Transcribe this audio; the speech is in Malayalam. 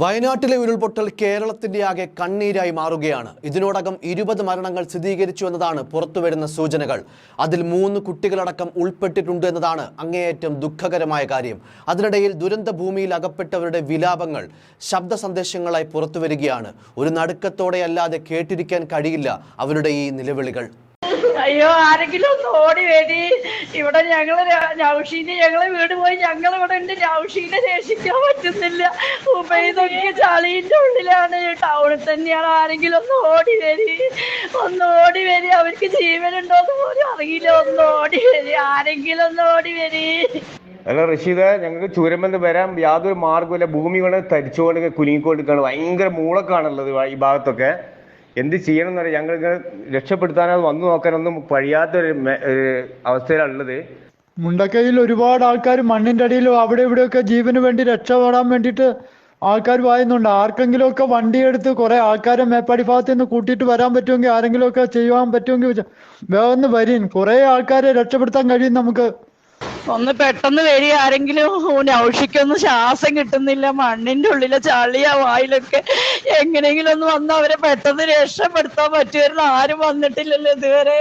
വയനാട്ടിലെ ഉരുൾപൊട്ടൽ കേരളത്തിന്റെ ആകെ കണ്ണീരായി മാറുകയാണ്. ഇതിനോടകം ഇരുപത് മരണങ്ങൾ സ്ഥിരീകരിച്ചു എന്നതാണ് പുറത്തുവരുന്ന സൂചനകൾ. അതിൽ മൂന്ന് കുട്ടികളടക്കം ഉൾപ്പെട്ടിട്ടുണ്ട് എന്നതാണ് അങ്ങേയറ്റം ദുഃഖകരമായ കാര്യം. അതിനിടയിൽ ദുരന്ത ഭൂമിയിൽ അകപ്പെട്ടവരുടെ വിലാപങ്ങൾ ശബ്ദ സന്ദേശങ്ങളായി പുറത്തുവരികയാണ്. ഒരു നടുക്കത്തോടെയല്ലാതെ കേട്ടിരിക്കാൻ കഴിയില്ല അവരുടെ ഈ നിലവിളികൾ. അയ്യോ ആരെങ്കിലും ഒന്ന് ഓടി വരി ഇവിടെ ഞങ്ങൾ നൗഷീന് ഞങ്ങളെ വീട് പോയി ഞങ്ങൾ ഇവിടെ ഉണ്ട്. നൗഷീനെ ശേഷിക്കാൻ പറ്റുന്നില്ല. ഉപയോഗിതൊക്കെ ചളിന്റെ ഉള്ളിലാണ്. ടൗണിൽ തന്നെയാണ്. ആരെങ്കിലും ഒന്ന് ഓടി വരി ഒന്ന് ഓടി വരി അവർക്ക് ജീവനുണ്ടോന്ന് പോലും അറിയില്ല. ഒന്ന് ഓടി വരി ആരെങ്കിലും ഒന്ന് ഓടി വരി അല്ല റഷീദ് ഞങ്ങൾക്ക് ചുരമെന്ന് വരാൻ യാതൊരു മാർഗമില്ല ഭൂമി കൊണ്ട് തരിച്ചുകൊണ്ട് കുലുങ്ങിക്കൊണ്ടിരിക്കുകയാണ് ഭയങ്കര മൂളക്കാണുള്ളത് ഈ ഭാഗത്തൊക്കെ. എന്ത് ചെയ്യണം എന്നറിയാം ഞങ്ങൾക്ക് രക്ഷപ്പെടുത്താനോ വന്നു നോക്കാനൊന്നും കഴിയാത്തൊരു അവസ്ഥയിലുള്ളത് മുണ്ടക്കയിൽ ഒരുപാട് ആൾക്കാർ മണ്ണിന്റെ അടിയിലും അവിടെ ഇവിടെയൊക്കെ ജീവന് വേണ്ടി രക്ഷപ്പെടാൻ വേണ്ടിയിട്ട് ആൾക്കാർ വായുന്നുണ്ട്. ആർക്കെങ്കിലുമൊക്കെ വണ്ടിയെടുത്ത് കുറെ ആൾക്കാരെ മേപ്പാടി ഭാഗത്ത് നിന്ന് കൂട്ടിയിട്ട് വരാൻ പറ്റുമെങ്കിൽ ആരെങ്കിലുമൊക്കെ ചെയ്യാൻ പറ്റുമെങ്കിൽ വേഗം വരീൻ. കുറെ ആൾക്കാരെ രക്ഷപ്പെടുത്താൻ കഴിയും നമുക്ക്. ഒന്ന് പെട്ടെന്ന് വരി ആരെങ്കിലും നൗഷിക്കൊന്നും ശ്വാസം കിട്ടുന്നില്ല മണ്ണിന്റെ ഉള്ളിലെ ചളിയാ വായിലൊക്കെ എങ്ങനെയെങ്കിലും ഒന്ന് വന്ന് അവരെ പെട്ടെന്ന് രക്ഷപ്പെടുത്താൻ പറ്റുമായിരുന്നു ആരും വന്നിട്ടില്ലല്ലോ ഇതുവരെ.